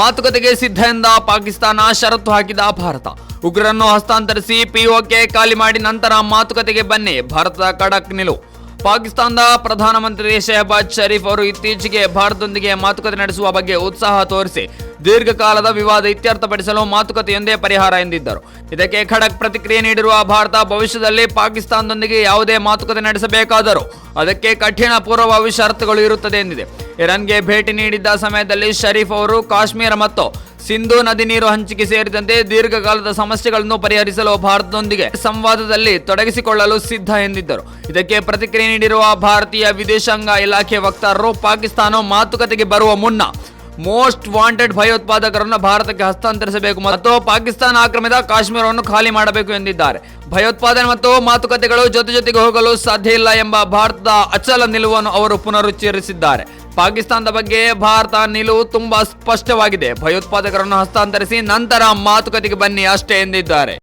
ಮಾತುಕತೆಗೆ ಸಿದ್ಧ ಎಂದ ಪಾಕಿಸ್ತಾನ ಷರತ್ತು ಹಾಕಿದ ಭಾರತ. ಉಗ್ರರನ್ನು ಹಸ್ತಾಂತರಿಸಿ ಪಿಒಕೆ ಖಾಲಿ ಮಾಡಿ ನಂತರ ಮಾತುಕತೆಗೆ ಬನ್ನಿ. ಭಾರತದ ಖಡಕ್ ನಿಲುವು ಪಾಕಿಸ್ತಾನದ ಪ್ರಧಾನಮಂತ್ರಿ ಶೆಹಬಾಜ್ ಶರೀಫ್ ಅವರು ಇತ್ತೀಚೆಗೆ ಭಾರತದೊಂದಿಗೆ ಮಾತುಕತೆ ನಡೆಸುವ ಬಗ್ಗೆ ಉತ್ಸಾಹ ತೋರಿಸಿ ದೀರ್ಘಕಾಲದ ವಿವಾದ ಇತ್ಯರ್ಥಪಡಿಸಲು ಮಾತುಕತೆಯೊಂದೇ ಪರಿಹಾರ ಎಂದಿದ್ದರು. ಇದಕ್ಕೆ ಖಡಕ್ ಪ್ರತಿಕ್ರಿಯೆ ನೀಡಿರುವ ಭಾರತ ಭವಿಷ್ಯದಲ್ಲಿ ಪಾಕಿಸ್ತಾನದೊಂದಿಗೆ ಯಾವುದೇ ಮಾತುಕತೆ ನಡೆಸಬೇಕಾದರೂ ಅದಕ್ಕೆ ಕಠಿಣ ಪೂರ್ವಭಾವಿ ಷರತ್ತುಗಳು ಇರುತ್ತದೆ ಎಂದಿದೆ. ಇರಾನ್ಗೆ ಭೇಟಿ ನೀಡಿದ್ದ ಸಮಯದಲ್ಲಿ ಶರೀಫ್ ಅವರು ಕಾಶ್ಮೀರ ಮತ್ತು ಸಿಂಧು ನದಿ ನೀರು ಹಂಚಿಕೆ ಸೇರಿದಂತೆ ದೀರ್ಘಕಾಲದ ಸಮಸ್ಯೆಗಳನ್ನು ಪರಿಹರಿಸಲು ಭಾರತದೊಂದಿಗೆ ಸಂವಾದದಲ್ಲಿ ತೊಡಗಿಸಿಕೊಳ್ಳಲು ಸಿದ್ಧ ಎಂದಿದ್ದರು. ಇದಕ್ಕೆ ಪ್ರತಿಕ್ರಿಯೆ ನೀಡಿರುವ ಭಾರತೀಯ ವಿದೇಶಾಂಗ ಇಲಾಖೆ ವಕ್ತಾರರು, ಪಾಕಿಸ್ತಾನ ಮಾತುಕತೆಗೆ ಬರುವ ಮುನ್ನ ಮೋಸ್ಟ್ ವಾಂಟೆಡ್ ಭಯೋತ್ಪಾದಕರನ್ನು ಭಾರತಕ್ಕೆ ಹಸ್ತಾಂತರಿಸಬೇಕು ಮತ್ತು ಪಾಕಿಸ್ತಾನ ಆಕ್ರಮಿತ ಕಾಶ್ಮೀರವನ್ನು ಖಾಲಿ ಮಾಡಬೇಕು ಎಂದಿದ್ದಾರೆ. ಭಯೋತ್ಪಾದನೆ ಮತ್ತು ಮಾತುಕತೆಗಳು ಜೊತೆ ಜೊತೆಗೆ ಹೋಗಲು ಸಾಧ್ಯ ಇಲ್ಲ ಎಂಬ ಭಾರತದ ಅಚಲ ನಿಲುವನ್ನು ಅವರು ಪುನರುಚ್ಚರಿಸಿದ್ದಾರೆ. ಪಾಕಿಸ್ತಾನದ ಬಗ್ಗೆ ಭಾರತ ನಿಲುವು ತುಂಬಾ ಸ್ಪಷ್ಟವಾಗಿದೆ. ಭಯೋತ್ಪಾದಕರನ್ನು ಹಸ್ತಾಂತರಿಸಿ ನಂತರ ಮಾತುಕತೆಗೆ ಬನ್ನಿ ಅಷ್ಟೇ ಎಂದಿದ್ದಾರೆ.